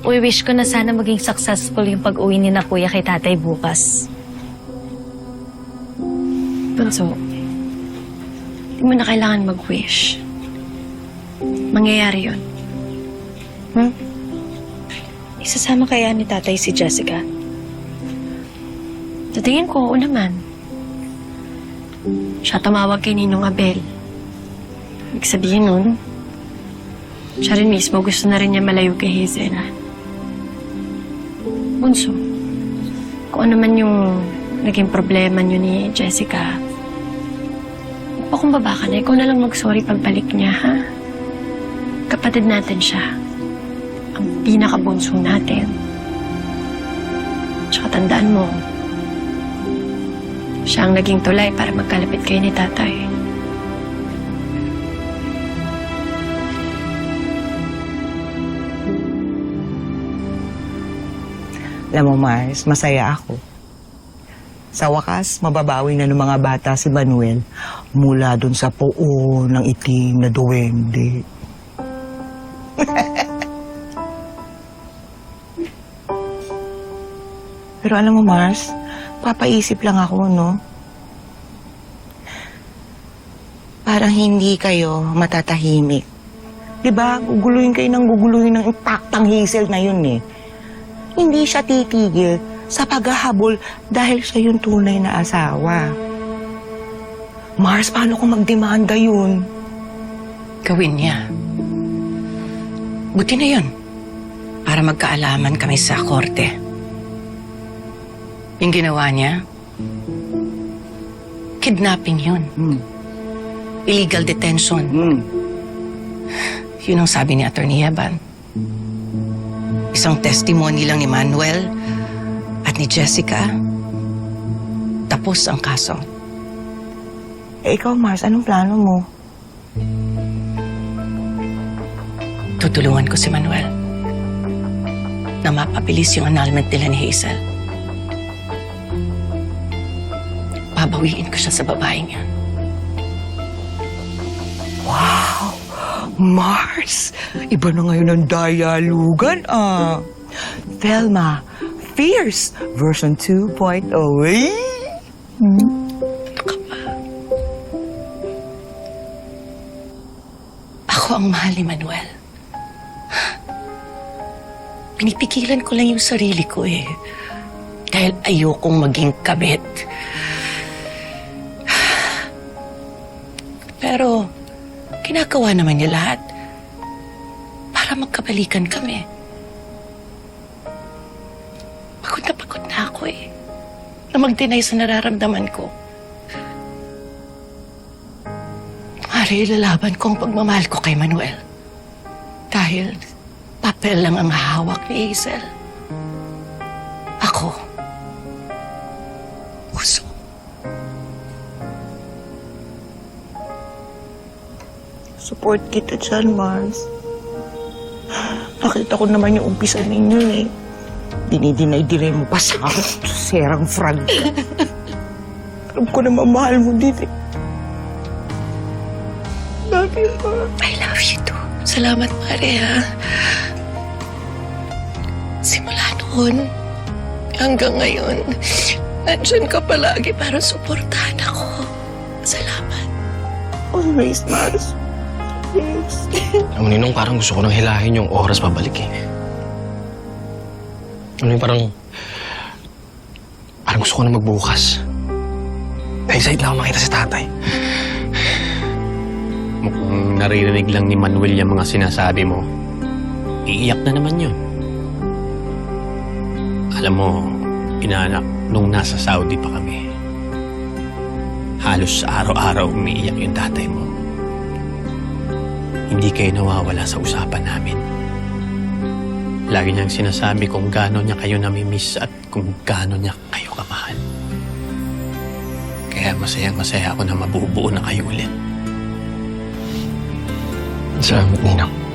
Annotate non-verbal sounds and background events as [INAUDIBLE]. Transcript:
Uy, wish ko na sana maging successful yung pag-uwi ni na kuya kay tatay bukas. Bunso, di mo na kailangan mag-wish. Mangyayari yun. Hmm? Isasama kaya ni tatay si Jessica? Sa ko, oo naman. Siya tumawag kay Ninong Abel. Ibig sabihin nun, siya rin mismo gusto na rin niya malayo kay Hazel. Bunso, kung ano man yung naging problema niyo ni Jessica, pakumbaba ka na, ikaw na lang mag-sorry pagbalik niya, ha? Kapatid natin siya. Ang pinakabunso natin. Tsaka tandaan mo, siya ang naging tulay para magkalapit kayo ni tatay. Alam mo, Mars, masaya ako. Sa wakas, mababawi na ng mga bata si Manuel mula dun sa poon ng itim na duwende. [LAUGHS] Pero alam mo, Mars, papaisip lang ako, no? Parang hindi kayo matatahimik. Di ba? Guguluhin kayo ng guguluhin ng impaktang Hazel na yun eh hindi siya titigil sa paghahabol dahil siya yung tunay na asawa. Mars, paano kung magdemanda yun? Gawin niya. Buti na yun. Para magkaalaman kami sa korte. Yung ginawa niya, kidnapping yun. Hmm. Illegal detention. Hmm. Yun ang sabi ni Attorney Eban. Isang testimony lang ni Manuel at ni Jessica. Tapos ang kaso. Eh, ikaw, Mars, anong plano mo? Tutulungan ko si Manuel na mapabilis yung annulment nila ni Hazel. Babawiin ko siya sa babaeng yan. Mars! Iba na ngayon ang dialogan, ah. Thelma, Fierce version 2.0. Eh? Ako ang mahal ni Manuel. Pinipigilan ko lang yung sarili ko eh. Dahil ayokong maging kabit. Pero, ginagawa naman niya lahat para magkabalikan kami. Pagod na pagod na ako eh. Na mag-deny sa nararamdaman ko. Mari, ilalaban ko ang pagmamahal ko kay Manuel. Dahil papel lang ang hawak ni Hazel. Support kita dyan, Mars. Nakita ko naman yung umpisa ninyo eh. Dinidinay-dinay mo pa sa akin, serang frag. [LAUGHS] Alam ko na mamahal mo din eh. Love you, Mars. I love you too. Salamat, Mare, ha? Simula noon hanggang ngayon, nandyan ka palagi para suportahan ako. Salamat. Always, Mars. Yes. Alam mo, Ninong, parang gusto ko nang hilahin yung oras pabalik eh. Ano yung parang... Parang gusto ko na magbukas. Excited lang ako makita si tatay. Mukhang naririnig lang ni Manuel yung mga sinasabi mo. Iiyak na naman yun. Alam mo, inaanak, nung nasa Saudi pa kami, halos araw-araw umiiyak yung tatay mo hindi kayo nawawala sa usapan namin. Lagi niyang sinasabi kung gaano niya kayo namimiss at kung gaano niya kayo kamahal. Kaya masayang masaya ako na mabubuo na kayo ulit. Salamat, Ninang.